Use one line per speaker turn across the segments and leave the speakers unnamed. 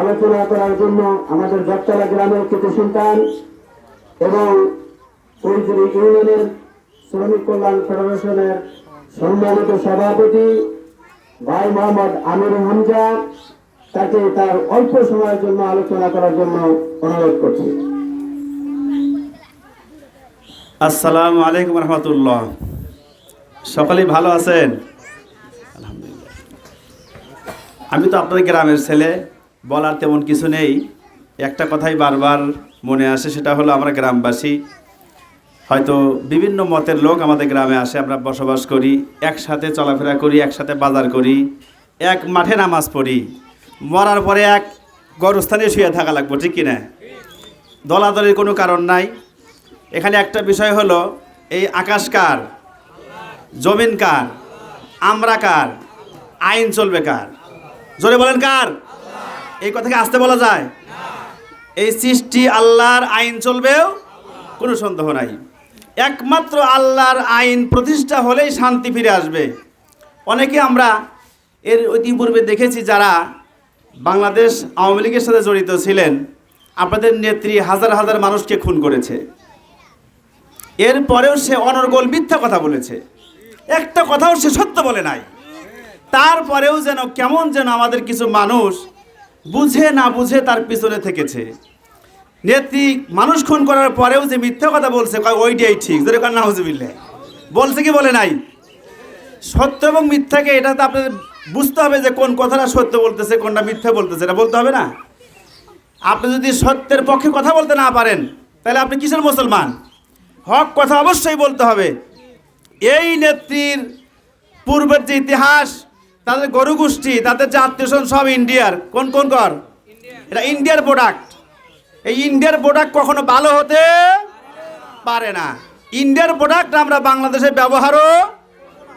আলোচনা করার জন্য আমাদের জগতলা গ্রামের কৃতি সন্তান এবং কৈজুরি ইউনিয়নের শ্রমিক কল্যাণ ফেডারেশনের সম্মানিত সভাপতি ভাই মোহাম্মদ আমির হামজা, তাকে তার অল্প সময়ের জন্য আলোচনা করার জন্য অনুরোধ করছি।
আসসালামু আলাইকুম রহমতুল্লাহ। সকলেই ভালো আছেন? আলহামদুলিল্লাহ। আমি তো আপনাদের গ্রামের ছেলে। বলার তেমন কিছু নেই। একটা কথাই বারবার মনে আসে, সেটা হলো আমরা গ্রামবাসী। হয়তো বিভিন্ন মতের লোক আমাদের গ্রামে আসে, আমরা বসবাস করি, একসাথে চলাফেরা করি, একসাথে বাজার করি, এক মাঠে নামাজ পড়ি, মরার পরে এক গরস্থানে শুয়ে থাকা লাগবো, ঠিক কিনা? দলাদলির কোনো কারণ নাই। এখানে একটা বিষয় হলো, এই আকাশ কার? জমিন কার? আমরা কার? আইন চলবে কার? জোরে বলেন কার? এই কথাকে আসতে বলা যায়? এই সৃষ্টি আল্লাহর আইন চলবেও কোনো সন্দেহ নাই। একমাত্র আল্লাহর আইন প্রতিষ্ঠা হলেই শান্তি ফিরে আসবে। অনেকে আমরা এর ইতিপূর্বে দেখেছি যারা বাংলাদেশ আওয়ামী লীগের সাথে জড়িত ছিলেন, আপনাদের নেত্রী হাজার হাজার মানুষকে খুন করেছে। এরপরেও সে অনর্গল মিথ্যা কথা বলেছে। একটা কথাও সে সত্য বলে নাই। তারপরেও যেন কেমন যেন আমাদের কিছু মানুষ বুঝে না বুঝে তার পিছনে থেকেছে। নেত্রী মানুষ খুন করার পরেও যে মিথ্যা কথা বলছে ওইটাই ঠিক। যেটা কার বলছে কি বলে নাই? সত্য এবং মিথ্যাকে এটা তো আপনাদের বুঝতে হবে যে কোন কথাটা সত্য বলতেছে, কোনটা মিথ্যা বলতেছে, এটা বলতে হবে না? আপনি যদি সত্যের পক্ষে কথা বলতে না পারেন, তাহলে আপনি কিসের মুসলমান? হক কথা অবশ্যই বলতে হবে। এই নেত্রীর পূর্বের যে ইতিহাস তাদের গরু গোষ্ঠী, তাদের যে আত্মীয়স্বজন সব ইন্ডিয়ার। কোন কোন কর এটা ইন্ডিয়ার প্রোডাক্ট এই ইন্ডিয়ার প্রোডাক্ট কখনো ভালো হতে পারে না। ইন্ডিয়ার প্রোডাক্ট আমরা বাংলাদেশে ব্যবহারও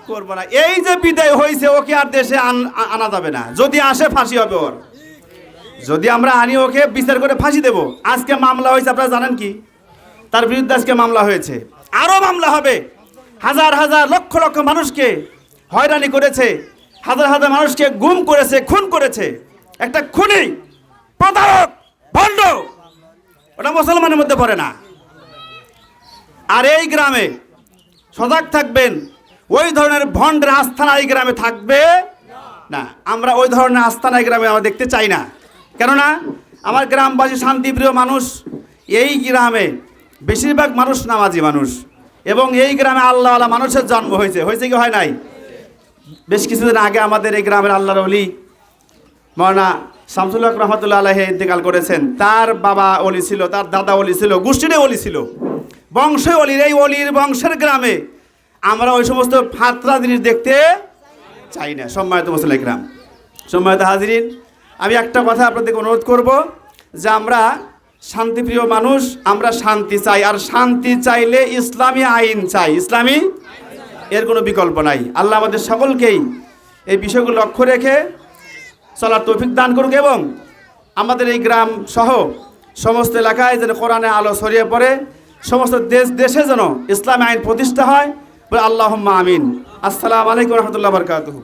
করব না। এই যে বিদায় হয়েছে, ওকে আর দেশে আনা যাবে না। যদি আসে, ফাঁসি হবে ওর। যদি আমরা আনি, ওকে বিচার করে ফাঁসি দেব। আজকে মামলা হয়েছে, আপনারা জানেন কি? তার বিরুদ্ধে আজকে মামলা হয়েছে। আরও মামলা হবে। হাজার হাজার, লক্ষ লক্ষ মানুষকে হয়রানি করেছে। হাজার হাজার মানুষকে গুম করেছে, খুন করেছে। একটা খুনি, প্রতারক, ভণ্ড। ওটা মুসলমানের মধ্যে পড়ে না। আর এই গ্রামে সজাগ থাকবেন, ওই ধরনের ভণ্ডের আস্থানা এই গ্রামে থাকবে না। আমরা ওই ধরনের আস্থানা এই গ্রামে আমরা দেখতে চাই না। কেননা আমার গ্রামবাসী শান্তিপ্রিয় মানুষ, এই গ্রামে বেশিরভাগ মানুষ নামাজি মানুষ। এবং এই গ্রামে আল্লাহ আল্লাহ মানুষের জন্ম হয়েছে। হয়েছে কি হয় নাই? বেশ কিছুদিন আগে আমাদের এই গ্রামের আল্লাহর অলি মৌলানা শামসুল্লাহ রহমতুল্লাহ আলহে ইন্তেকাল করেছেন। তার বাবা অলি ছিল, তার দাদা অলি ছিল গোষ্ঠীরে অলি ছিল। বংশে অলির এই অলির বংশের গ্রামে আমরা ওই সমস্ত ফাতরা জিনিস দেখতে চাই না। সম্মানিত মুসলিম গ্রাম সম্মানিত হাজিরিন, আমি একটা কথা আপনাদেরকে অনুরোধ করব যে আমরা শান্তিপ্রিয় মানুষ, আমরা শান্তি চাই। আর শান্তি চাইলে ইসলামী আইন চাই। ইসলামী এর কোনো বিকল্প নাই। আল্লাহ আমাদের সকলকেই এই বিষয়গুলো লক্ষ্য রেখে চলার তৌফিক দান করুক এবং আমাদের এই গ্রাম সহ সমস্ত এলাকায় যেন কোরআনে আলো ছড়িয়ে পড়ে, সমস্ত দেশ, দেশে যেন ইসলামী আইন প্রতিষ্ঠা হয়। আল্লাহ আমিন। আসসালামু আলাইকুম রহমতুল্লাহ বরকাতহ।